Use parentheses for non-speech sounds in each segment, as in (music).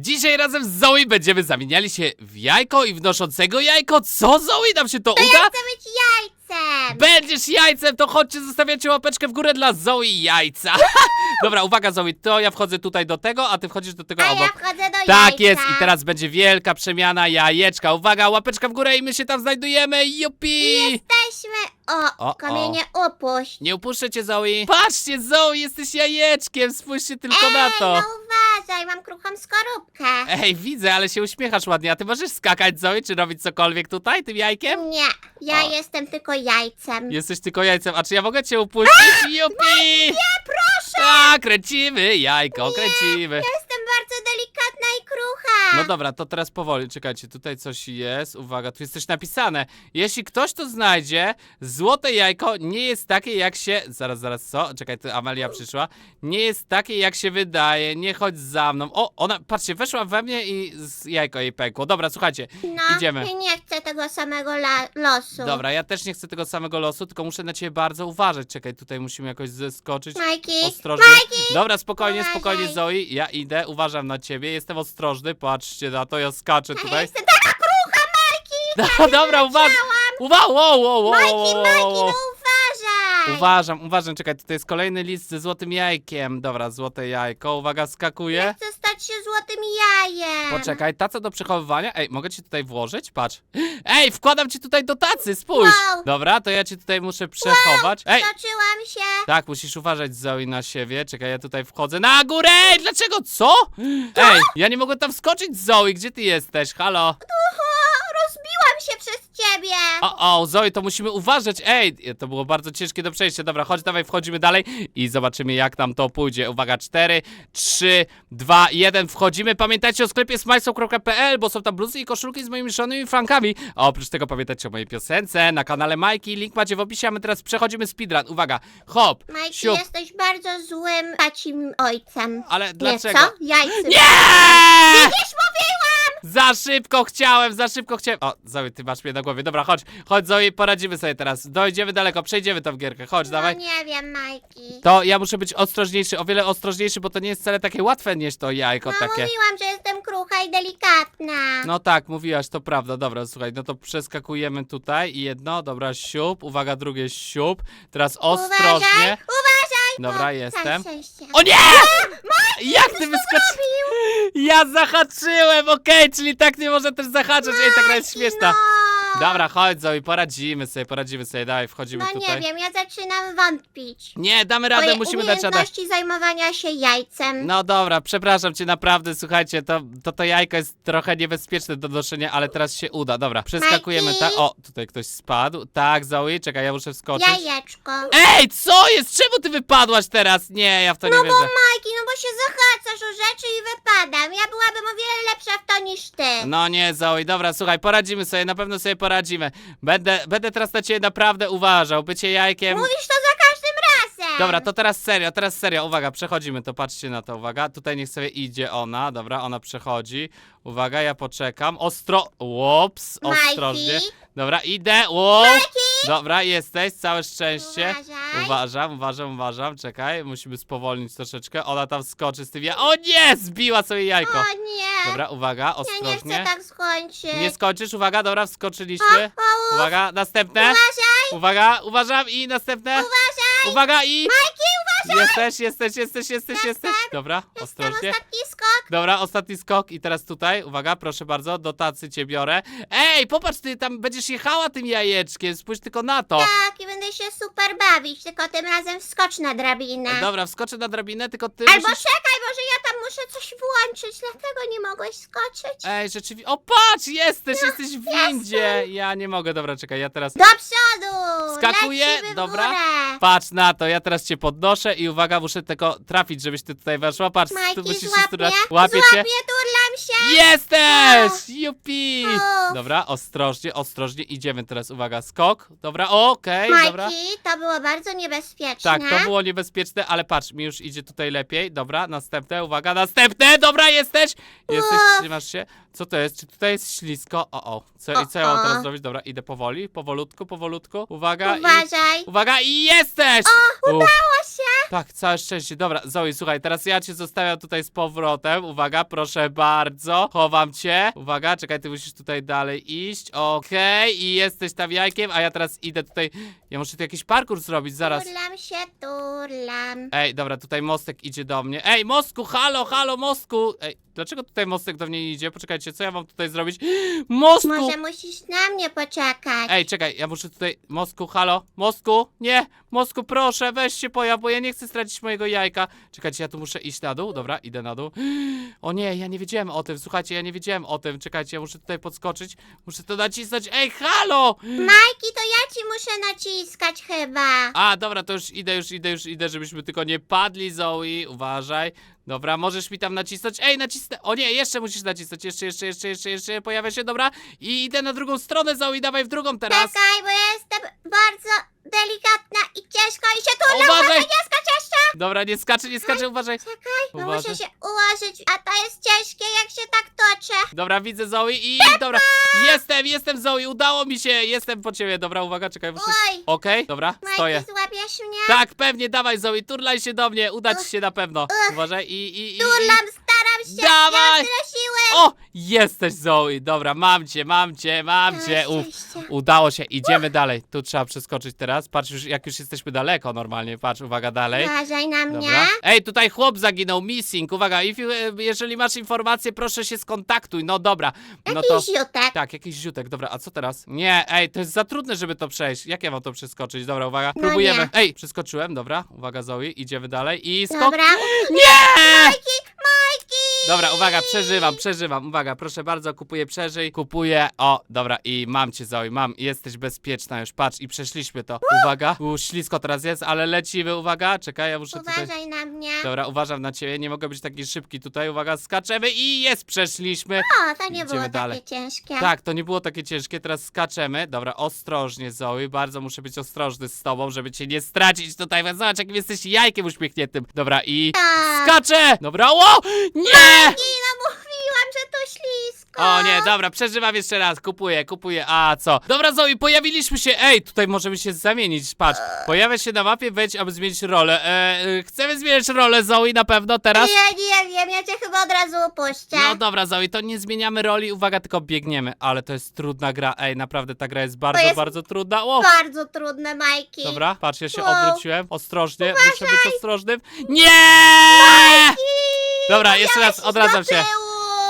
Dzisiaj razem z Zoe będziemy zamieniali się w jajko i wnoszącego jajko. Co, Zoe? Nam się to uda? Chcę być jajcem! Będziesz jajcem, to chodźcie, zostawiacie łapeczkę w górę dla Zoe jajca. (laughs) Dobra, uwaga Zoe, to ja wchodzę tutaj do tego, a ty wchodzisz do tego A ja obok. wchodzę do Tak jajca. jest i teraz będzie wielka przemiana jajeczka. Uwaga, łapeczka w górę i my się tam znajdujemy. Jupi! Jesteśmy... O, O, o. mnie upuść. Nie upuszczę cię, Zoe. Patrzcie, Zoe, jesteś jajeczkiem. Spójrzcie tylko Ej, na to. no uważaj, mam kruchą skorupkę. Ej, widzę, ale się uśmiechasz ładnie. A ty możesz skakać, Zoe, czy robić cokolwiek tutaj tym jajkiem? Nie, ja O. jestem tylko jajcem. Jesteś tylko jajcem. A czy ja mogę cię upuścić? Jupi! Nie, proszę! Tak, kręcimy jajko, kręcimy. Jestem bardzo delikatna i krucha. No dobra, to teraz powoli, czekajcie, tutaj coś jest, uwaga, tu jest coś napisane. Jeśli ktoś to znajdzie, złote jajko nie jest takie jak się, zaraz, zaraz, co? Czekaj, tu Amelia przyszła. Nie jest takie jak się wydaje, nie chodź za mną. O, ona, patrzcie, weszła we mnie i z jajko jej pękło. Dobra, słuchajcie, no, idziemy. ja nie chcę tego samego la- losu. Dobra, ja też nie chcę tego samego losu, tylko muszę na ciebie bardzo uważać. Czekaj, tutaj musimy jakoś zeskoczyć. Majki, Ostrożnie. Majki! Dobra, spokojnie, Uważaj. spokojnie, Zoe. Ja idę, uważam na ciebie, jestem ostrożny. Patrzcie na to, ja skaczę Ja tutaj. jestem taka krucha, Majki! (laughs) No, dobra, uważaj. Uwa, wow, wow, wow, Majki, wow, wow, wow. no uważaj! Uważam, uważam, czekaj, tutaj jest kolejny list ze złotym jajkiem. Dobra, złote jajko, uwaga, skakuje. Chcę stać się złotym jajem. Poczekaj, taca do przechowywania. Ej, mogę ci tutaj włożyć? Patrz. Ej, wkładam ci tutaj do tacy, spójrz. Wow. Dobra, to ja ci tutaj muszę przechować. Ej, się. tak, musisz uważać Zoe na siebie. Czekaj, ja tutaj wchodzę na górę. Ej, dlaczego? Co? Ej, ja nie mogę tam wskoczyć, Zoe. Gdzie ty jesteś? Halo? Oho, rozbiłam się przez ciebie. O, o, Zoe, to musimy uważać. Ej, to było bardzo ciężkie do przejścia. Dobra, chodź, dawaj, wchodzimy dalej i zobaczymy, jak nam to pójdzie. Uwaga, 4, 3, 2, 1, wchodzimy. Pamiętajcie o sklepie smajso.pl, bo są tam bluzy i koszulki z moimi szanownymi frankami. A oprócz tego pamiętajcie o mojej piosence na kanale Majki. Link macie w opisie, a my teraz przechodzimy speedrun. Uwaga, hop, Majki, siup. jesteś bardzo złym tacim ojcem. Ale Nie, dlaczego? co? Jajcem. Nie! Widzisz, mówiłam! Za szybko chciałem, za szybko chciałem. O, Zoe, ty masz mnie na głowie. Dobra, chodź, chodź Zoe, poradzimy sobie teraz. Dojdziemy daleko, przejdziemy tą gierkę. Chodź, dawaj. No nie wiem, Majki. To ja muszę być ostrożniejszy, o wiele ostrożniejszy, bo to nie jest wcale takie łatwe nieść to jajko No takie. mówiłam, że jestem krucha i delikatna. No tak, mówiłaś, to prawda. Dobra, słuchaj, no to przeskakujemy tutaj i jedno, dobra, siup, uwaga, drugie siup. Teraz ostrożnie. Uważaj, uważaj! Dobra, jestem. O nie! (laughs) Jak ty wyskoczyłeś? Ja zahaczyłem, okej, czyli tak nie można też zahaczać. Ej, ta gra jest śmieszna. No. Dobra, chodź Zoe, poradzimy sobie, poradzimy sobie, dawaj, wchodzimy No tutaj. nie wiem, ja zaczynam wątpić. Nie, damy radę, Moje musimy dać radę. umiejętności zajmowania się jajcem. No dobra, przepraszam cię naprawdę, słuchajcie, to, to to jajko jest trochę niebezpieczne do noszenia, ale teraz się uda. Dobra, przeskakujemy, Majki? tak? O, tutaj ktoś spadł. Tak, Zoe, czekaj, ja muszę wskoczyć. Jajeczko. Ej, co jest? Czemu ty wypadłaś teraz? Nie, ja w to nie No bo wierzę. Majki, no bo się zahaczasz o rzeczy i wypadam. Ja byłabym o wiele lepsza w to niż ty. No nie, Zoe, dobra, słuchaj, poradzimy sobie, na pewno sobie poradzimy. Będę, będę teraz na ciebie naprawdę uważał, bycie jajkiem... Mówisz to za każdym razem. Dobra, to teraz serio, teraz serio, uwaga, przechodzimy to, patrzcie na to, uwaga, tutaj niech sobie idzie ona, dobra, ona przechodzi, uwaga, ja poczekam, ostro, łops, Majki? ostrożnie, dobra, idę, łops, dobra, jesteś, całe szczęście, Uważaj. uważam, uważam, uważam, czekaj, musimy spowolnić troszeczkę, ona tam skoczy z tym, ja, o nie, zbiła sobie jajko, O nie. dobra, uwaga, ja nie ostrożnie, chcę tak skończyć. nie skończysz, uwaga, dobra, wskoczyliśmy, uwaga, następne, Uważaj, uwaga, uważam i następne, uważaj. Uwaga i... Majki, uważaj. Jesteś, jesteś, jesteś, jesteś, jesteś. Dobra, ostrożnie. ostatni skok. Dobra, ostatni skok i teraz tutaj, uwaga, proszę bardzo, do tacy cię biorę. Ej, popatrz, ty tam będziesz jechała tym jajeczkiem, spójrz tylko na to. Tak, i będę się super bawić, tylko tym razem wskocz na drabinę. Dobra, wskoczę na drabinę, tylko ty Albo musisz... czekaj, może ja tam muszę coś włączyć, dlatego nie mogłeś skoczyć. Ej, rzeczywiście, o patrz, jesteś, jesteś w windzie. Ja nie mogę, dobra, czekaj, ja teraz... Do przodu! Skakuję, Lecimy w dobra. Górę. Patrz na to, ja teraz cię podnoszę i uwaga, muszę tylko trafić, żebyś ty tutaj weszła. Patrz, tu Majki, musisz się złap mnie, Łapię złap cię. turlam się! Jesteś! Jupi! O. Dobra, ostrożnie, ostrożnie, idziemy teraz, uwaga, skok. Dobra, okej, dobra. Majki, to było bardzo niebezpieczne. Tak, to było niebezpieczne, ale patrz, mi już idzie tutaj lepiej. Dobra, następne, uwaga, następne! Dobra, jesteś! Jesteś, Uff. trzymasz się. Co to jest? Czy tutaj jest ślisko? O, o. Co, I co ja O, mam o. teraz zrobić? Dobra, idę powoli, powolutku, powolutku. Uwaga i... Uważaj. Uwaga i jesteś! O, Udało się! Tak, całe szczęście. Dobra, Zoe, słuchaj, teraz ja cię zostawiam tutaj z powrotem. Uwaga, proszę bardzo. Chowam cię. Uwaga, czekaj, ty musisz tutaj dalej iść. Okej, i jesteś tam jajkiem, a ja teraz idę tutaj. Ja muszę tu jakiś parkour zrobić, zaraz. Turlam się, turlam. Ej, dobra, tutaj mostek idzie do mnie. Ej, mostku, halo, halo, mostku! Ej, dlaczego tutaj mostek do mnie nie idzie? Poczekajcie, co ja mam tutaj zrobić? Mostku! Może musisz na mnie poczekać. Ej, czekaj, ja muszę tutaj. Mostku, halo? Mostku? Nie! Mostku, proszę, weź się pojaw, bo ja nie chcę stracić mojego jajka. Czekajcie, ja tu muszę iść na dół. Dobra, idę na dół. O nie, ja nie wiedziałem o tym. Słuchajcie, ja nie wiedziałem o tym. Czekajcie, ja muszę tutaj podskoczyć. Muszę to nacisnąć. Ej, halo! Majki, to ja ci muszę naciskać chyba. A, dobra, to już idę, już idę, już idę, żebyśmy tylko nie padli, Zoe. Uważaj. Dobra, możesz mi tam nacisnąć. Ej, nacisnę. O nie, jeszcze musisz nacisnąć. Jeszcze, jeszcze, jeszcze, jeszcze, jeszcze. Pojawia się, dobra. I idę na drugą stronę, Zoe. Dawaj w drugą teraz. Czekaj, bo ja jestem bardzo delikatna i ciężko i się turlam. Uważaj! Uważaj, nie skacz jeszcze. Dobra, nie skaczę, nie skaczę, uważaj. Czekaj, no Uważaj. muszę się ułożyć, a to jest ciężkie, jak się tak toczę. Dobra, widzę Zoe i dobra. Jestem, jestem Zoe, udało mi się. Jestem po ciebie. Dobra, uwaga, czekaj, muszę. Oj, Okej, dobra, stoję. Majki, złapiesz mnie? Tak, pewnie, dawaj Zoe, turlaj się do mnie, uda ci się na pewno. Uważaj i i i. i. Turlam, staram się, Dawaj! ja. O, jesteś Zoe, dobra, mam cię, mam cię, mam cię. Uf, szczęście. udało się, idziemy dalej. Tu trzeba przeskoczyć teraz. Patrz, już, jak już jesteśmy daleko normalnie, patrz, uwaga, dalej. Uważaj na mnie. Dobra. Ej, tutaj chłop zaginął, missing. Uwaga, if you, e, jeżeli masz informacje, proszę się skontaktuj. No dobra. No to. Jakiś ziutek. Tak, jakiś ziutek, dobra, a co teraz? Nie, ej, to jest za trudne, żeby to przejść. Jak ja mam to przeskoczyć? Dobra, uwaga, No próbujemy. nie. Ej, przeskoczyłem, dobra, uwaga Zoe, idziemy dalej i skok. Dobra. (gasps) Nie! Majki! Dobra, uwaga, przeżywam, przeżywam, uwaga, proszę bardzo, kupuję przeżyj, kupuję, o, dobra, i mam cię Zoe, mam, jesteś bezpieczna już, patrz, i przeszliśmy to, uwaga, u, ślisko teraz jest, ale lecimy, uwaga, czekaj, ja muszę tutaj... Uważaj na mnie. Dobra, uważam na ciebie, nie mogę być taki szybki tutaj, uwaga, skaczemy i jest, przeszliśmy. O, to nie Idziemy było takie dalej. ciężkie. Tak, to nie było takie ciężkie, teraz skaczemy. Dobra, ostrożnie Zoe, bardzo muszę być ostrożny z tobą, żeby cię nie stracić tutaj. Zobacz, jakim jesteś jajkiem uśmiechniętym. Dobra, i Tak. skaczę! Dobra, o! Nie! I no mówiłam, że to ślisko. O nie, dobra, przeżywam jeszcze raz, kupuję, kupuję, a co? Dobra Zoe, pojawiliśmy się, ej, tutaj możemy się zamienić, patrz. Pojawia się na mapie, wejdź, aby zmienić rolę. E, e, chcemy zmienić rolę Zoe na pewno teraz? Ja nie wiem, ja cię chyba od razu upuszczę. No dobra, Zoe, to nie zmieniamy roli, uwaga, tylko biegniemy. Ale to jest trudna gra, ej, naprawdę ta gra jest bardzo, jest bardzo trudna. O! Bardzo trudne, Majki. Dobra, patrz, ja się Wow. odwróciłem, ostrożnie, muszę być ostrożnym. Nie! Dobra, jeszcze raz, odradzam się.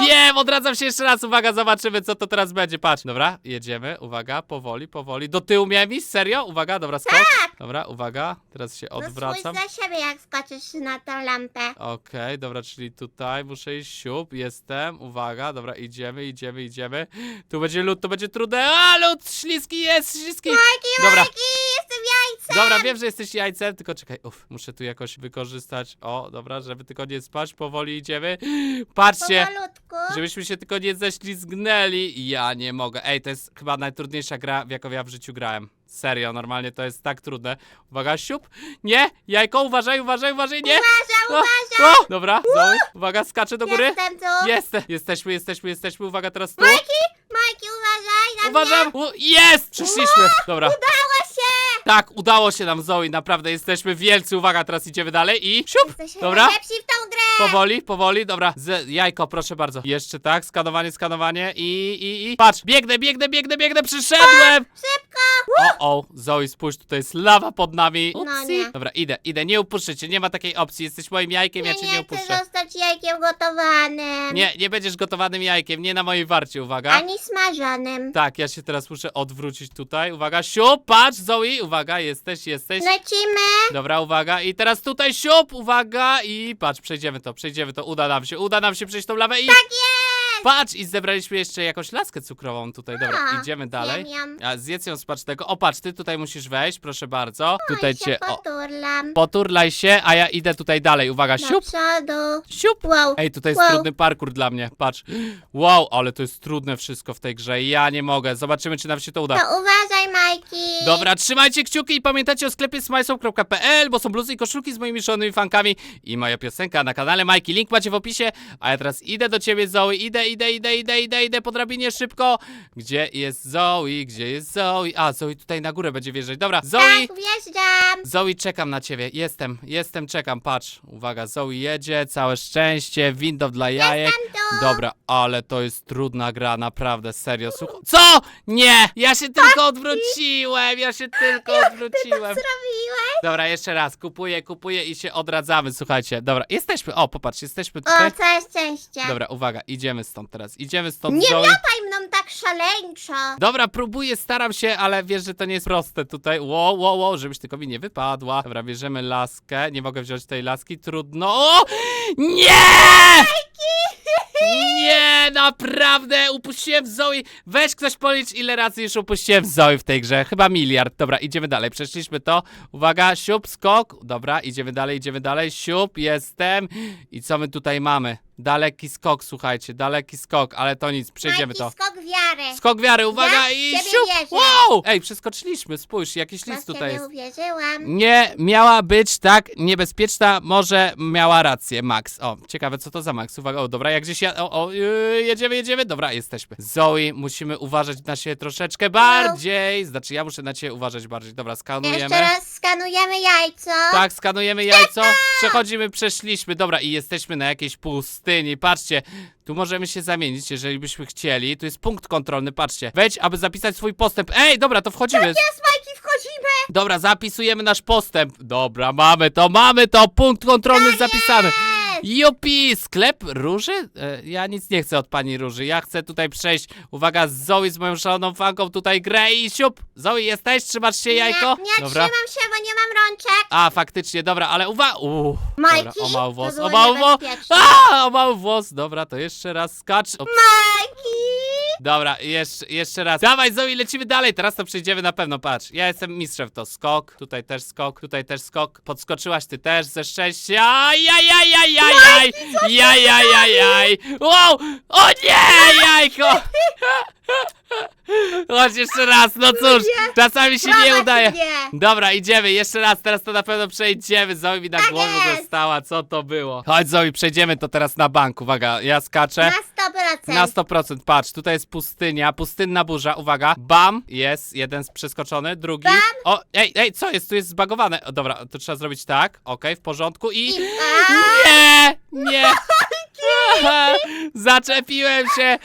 Wiem, odradzam się jeszcze raz, uwaga, zobaczymy co to teraz będzie, patrz. Dobra, jedziemy, uwaga, powoli, powoli. Do tyłu miałem iść, serio? Uwaga, dobra, skok. Dobra, uwaga, teraz się No odwracam. spójrz za siebie, jak skoczysz na tę lampę. Okej, dobra, czyli tutaj muszę iść siup, jestem, uwaga, dobra, idziemy, idziemy, idziemy. Tu będzie lód, to będzie trudne, a lód, śliski jest, śliski. Majki, Dobra. Majki, jestem. Dobra, wiem, że jesteś jajcem, tylko czekaj, uff, muszę tu jakoś wykorzystać, o, dobra, żeby tylko nie spać, powoli idziemy. (gasps) Patrzcie, żebyśmy się tylko nie ześlizgnęli, ja nie mogę. Ej, to jest chyba najtrudniejsza gra, w jaką ja w życiu grałem. Serio, normalnie to jest tak trudne. Uwaga, siup, nie, jajko, uważaj, uważaj, uważaj, nie. Uważaj, uważaj. o, dobra, Zoe, uwaga, skaczę do góry. Jestem tu. Jeste, jesteśmy, jesteśmy, jesteśmy, uwaga, teraz tu. Majki, Majki, uważaj na Uważam, mnie. U, jest, przeszliśmy, dobra. Udało. Tak, udało się nam, Zoe, naprawdę jesteśmy wielcy, uwaga, teraz idziemy dalej i siup, Jesteśmy dobra. w tą grę. Powoli, powoli, dobra. Z, jajko, proszę bardzo. Jeszcze tak, skanowanie, skanowanie i, i, i. Patrz, biegnę, biegnę, biegnę, biegnę, przyszedłem! Szybko. O, o, Zoe, spójrz, tutaj jest lawa pod nami. No Upsi. nie. Dobra, idę, idę, nie upuszczę cię, nie ma takiej opcji. Jesteś moim jajkiem, ja Ja cię nie nie chcę upuszczę. zostać jajkiem gotowanym. Nie, nie będziesz gotowanym jajkiem, nie na mojej warcie, uwaga. Ani smażonym. Tak, ja się teraz muszę odwrócić tutaj. Uwaga, siup, patrz, Zoe, uwaga, jesteś, jesteś. Lecimy. Dobra, uwaga, i teraz tutaj siup, uwaga, i patrz, przejdziemy to, przejdziemy to, uda nam się, uda nam się przejść tą lawę i... Tak jest. Patrz, i zebraliśmy jeszcze jakąś laskę cukrową tutaj, dobra, A, idziemy dalej. Ją. A zjedz ją smacznego. O, patrz, ty tutaj musisz wejść, proszę bardzo. Tutaj cię, o, poturlam. poturlaj się, a ja idę tutaj dalej, uwaga, Do siup, przodu. siup. Wow. Ej, tutaj jest Wow. trudny parkour dla mnie, patrz. Wow, ale to jest trudne wszystko w tej grze, ja nie mogę, zobaczymy, czy nam się to uda. To uważaj, Majki. Dobra, trzymajcie kciuki i pamiętajcie o sklepie smajsą.pl, bo są bluzy i koszulki z moimi szanownymi fankami i moja piosenka na kanale Majki. Link macie w opisie, a ja teraz idę do ciebie Zoe, idę, idę, idę, idę, idę, idę po drabinie szybko. Gdzie jest Zoe? Gdzie jest Zoe? A, Zoe tutaj na górę będzie wjeżdżać. Dobra, Zoe! Tak, wjeżdżam. Zoe, czekam na ciebie. Jestem, jestem, czekam, patrz. Uwaga, Zoe jedzie, całe szczęście, window dla jajek. tu. Dobra, ale to jest trudna gra, naprawdę, serio. Słuchaj. Co? Nie! Ja się tylko odwróciłem, ja się tylko odwróciłem. Zrobiłeś? Dobra, jeszcze raz, kupuję, kupuję i się odradzamy, słuchajcie. Dobra, jesteśmy, o, popatrz, jesteśmy O, tutaj. całe szczęście. Dobra, uwaga, idziemy stąd teraz, idziemy stąd, Nie Zoe. miataj mną tak szaleńczo. Dobra, próbuję, staram się, ale wiesz, że to nie jest proste tutaj. Wow, wow, wow, żebyś tylko mi nie wypadła. Dobra, bierzemy laskę. Nie mogę wziąć tej laski, trudno. O! Nie! Nie, naprawdę, upuściłem Zoe. Weź ktoś policz, ile razy już upuściłem Zoe w tej grze. Chyba miliard. Dobra, idziemy dalej. Przeszliśmy to. Uwaga, siup, skok. Dobra, idziemy dalej, idziemy dalej. Siup, jestem. I co my tutaj mamy? Daleki skok, słuchajcie, daleki skok, ale to nic, przejdziemy to. skok wiary. Skok wiary, uwaga Ja i ciebie siup! wierzę. Wow! Ej, przeskoczyliśmy, spójrz, jakiś Ja list w tutaj jest. uwierzyłam. Nie miała być tak niebezpieczna, może miała rację, Max. O, ciekawe co to za Max. Uwaga, o dobra, jak gdzieś ja... O, o, yy, jedziemy, jedziemy. Dobra, jesteśmy. Zoe, musimy uważać na siebie troszeczkę bardziej. Znaczy, ja muszę na ciebie uważać bardziej. Dobra, skanujemy. Jeszcze raz skanujemy jajco. Tak, skanujemy jajco. Przechodzimy, przeszliśmy. Dobra, i jesteśmy na jakiejś pustyni. Patrzcie, tu możemy się zamienić, jeżeli byśmy chcieli. Tu jest punkt kontrolny, patrzcie. Wejdź, aby zapisać swój postęp. Ej, dobra, to wchodzimy. Jest, Majki, wchodzimy. Dobra, zapisujemy nasz postęp. Dobra, mamy to, mamy to. Punkt kontrolny zapisany. Jupi, sklep róży? E, ja nic nie chcę od pani róży. Ja chcę tutaj przejść. Uwaga, z Zoe, z moją szaloną fanką tutaj grę i siup. Zoe, jesteś? Trzymasz się jajko? Nie, nie dobra. trzymam się, bo nie mam rączek. A, faktycznie, dobra, ale uwaga. Majki, o mały włos, to o było mały włos. niebezpieczne. A, o mały włos. Dobra, to jeszcze raz skacz. O, Majki. Dobra, jeszcze, jeszcze raz. Dawaj, Zoe, lecimy dalej. Teraz to przejdziemy na pewno, patrz. Ja jestem mistrzem w to. Skok, tutaj też skok, tutaj też skok. Podskoczyłaś ty też ze szczęścia. Ajajajajajaj! Jajajajaj! Wow! O nie, jajko! (laughs) Chodź jeszcze raz, no cóż, czasami się nie Prowadź udaje. mnie. Dobra, idziemy, jeszcze raz, teraz to na pewno przejdziemy. Zoe mi na Tak głowę jest. została, co to było? Chodź Zoe, przejdziemy to teraz na bank, uwaga, ja skaczę. Na 100%. Na 100%, patrz, tutaj jest pustynia, pustynna burza, uwaga, bam, jest, jeden przeskoczony, drugi, o, ej, ej, co jest, tu jest zbagowane, o, dobra, to trzeba zrobić tak, okej, w porządku i, I- nie, nie, (laughs) (laughs) zaczepiłem się,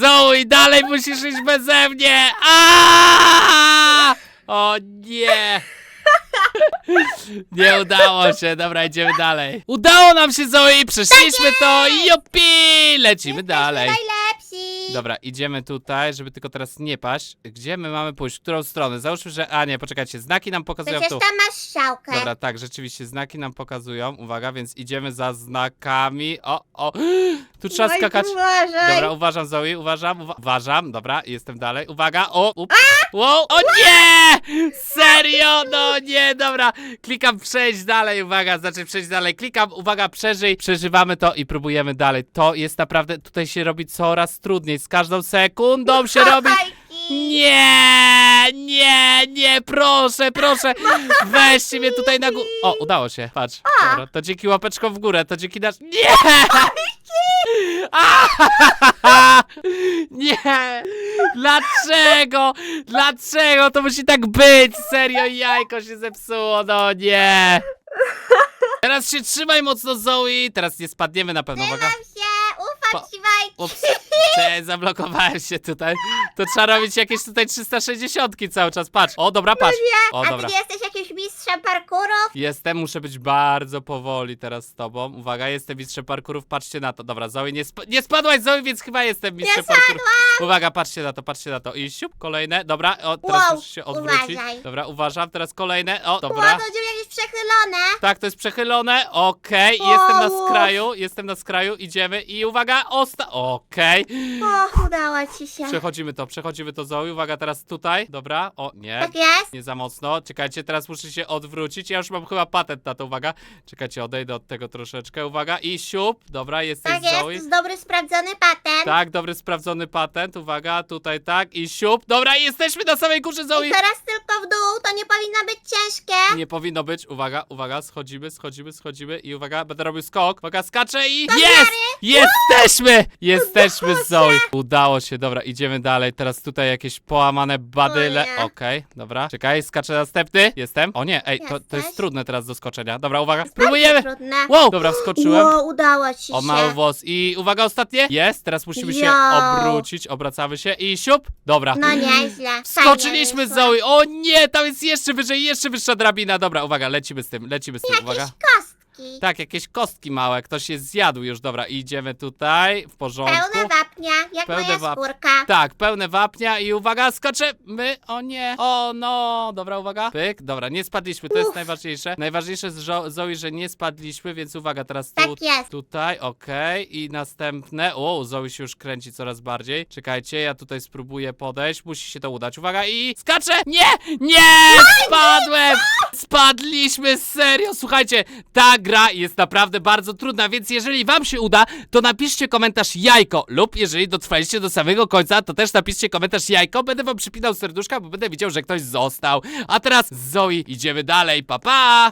Zoe, dalej musisz iść beze mnie, a, o nie. (laughs) Nie udało się, dobra, idziemy dalej. Udało nam się, Zoe, przeszliśmy to, jupi, lecimy dalej. Dobra, idziemy tutaj, żeby tylko teraz nie paść. Gdzie my mamy pójść? W którą stronę? Załóżmy, że... A nie, poczekajcie, znaki nam pokazują Przecież tu. tam masz strzałkę. Dobra, tak, rzeczywiście, znaki nam pokazują. Uwaga, więc idziemy za znakami. O, o, (gasps) tu trzeba Majki, skakać. uważaj. Dobra, uważam, Zoe, uważam, uwa uważam. Dobra, jestem dalej. Uwaga, o, up. Wow, o nie! Serio? No nie, dobra. Klikam przejść dalej, uwaga, znaczy przejść dalej. Klikam, uwaga, przeżyj. Przeżywamy to i próbujemy dalej. To jest naprawdę, tutaj się robi coraz trudniej. Z każdą sekundą się robi... Nie, nie, nie, proszę, proszę. Weźcie mnie tutaj na górę. O, udało się, patrz. Dobra, to dzięki łapeczkom w górę, to dzięki nasz... Nie! A! (laughs) Nie! Dlaczego? Dlaczego to musi tak być? Serio, jajko się zepsuło, no nie! Teraz się trzymaj mocno, Zoe. Teraz nie spadniemy na pewno, uwaga. Trzymam się, ufam Pa- ci, Majki. Ups, (laughs) zablokowałem się tutaj. To trzeba robić jakieś tutaj 360 cały czas. Patrz. O, dobra, patrz. O, A ty dobra. nie jesteś jakimś mistrzem parkurów? Jestem, muszę być bardzo powoli teraz z tobą. Uwaga, jestem mistrzem parkurów, patrzcie na to. Dobra, Zoe, nie, sp nie spadłaś, Zoe, więc chyba jestem mistrzem parkurów. Uwaga, patrzcie na to, patrzcie na to. I siup, kolejne. Dobra, o, teraz Wow, się odwrócić. uważaj. Dobra, uważam, teraz kolejne. O, Ło, dobra. to będziemy jakieś przechylone. Tak, to jest przechylone. Okej, jestem na skraju, jestem na skraju, idziemy. I uwaga, osta... Okej. O, udało ci się. Przechodzimy to, przechodzimy to Zoe. Uwaga, teraz tutaj. Dobra. O, nie. Tak jest? Nie za mocno. Czekajcie, teraz muszę się odwrócić. Ja już mam chyba patent na to, uwaga. Czekajcie, odejdę od tego troszeczkę. Uwaga, i siup. Dobra, jesteś Tak jest, to Zoe. jest dobry, sprawdzony patent. Tak, dobry, sprawdzony patent. Uwaga, tutaj tak. I siup. Dobra, jesteśmy na samej górze, Zoe. I teraz tylko w dół, to nie powinno być ciężkie. Nie powinno być. Uwaga, uwaga, schodzimy, schodzimy, schodzimy. I uwaga, będę robił skok. Uwaga, skaczę i. Jest! Jesteśmy! Jesteśmy, Zoe. Udało się, dobra, idziemy dalej. Teraz tutaj jakieś połamane badyle. O nie. Okej, dobra. Czekaj, skaczę następny. Jestem. O nie, ej, to, to jest Jesteś? trudne teraz do skoczenia. Dobra, uwaga. Spróbujemy. Trudne. Wow, dobra, wskoczyłem. Ło, udało ci O się. mały włos. I uwaga, ostatnie. Jest, teraz musimy się Jo. obrócić. Obracamy się i siup. Dobra. No nieźle. Skoczyliśmy z Zoe. O nie, tam jest jeszcze wyżej, jeszcze wyższa drabina. Dobra, uwaga, lecimy z tym, lecimy z tym, uwaga. Kostki. Tak, jakieś kostki małe, ktoś je zjadł już. Dobra, idziemy tutaj, w porządku. Pełne wapnia, jak Pełne moja wap- skórka. Tak, pełne wapnia i uwaga, skoczymy. O nie. O no. Dobra, uwaga. Pyk. Dobra, nie spadliśmy, to jest Uf. najważniejsze. Najważniejsze z Zo- Zoe, że nie spadliśmy, więc uwaga, teraz tu. Tak jest. Tutaj, okej. I następne. O, Zoe się już kręci coraz bardziej. Czekajcie, ja tutaj spróbuję podejść. Musi się to udać. Uwaga i skaczę! Nie! Nie! Spadłem! Spadliśmy, serio! Słuchajcie, ta gra jest naprawdę bardzo trudna, więc jeżeli wam się uda, to napiszcie komentarz jajko lub jeżeli dotrwaliście do samego końca, to też napiszcie komentarz jajko. Będę wam przypinał serduszka, bo będę widział, że ktoś został. A teraz z Zoe idziemy dalej. Pa, pa!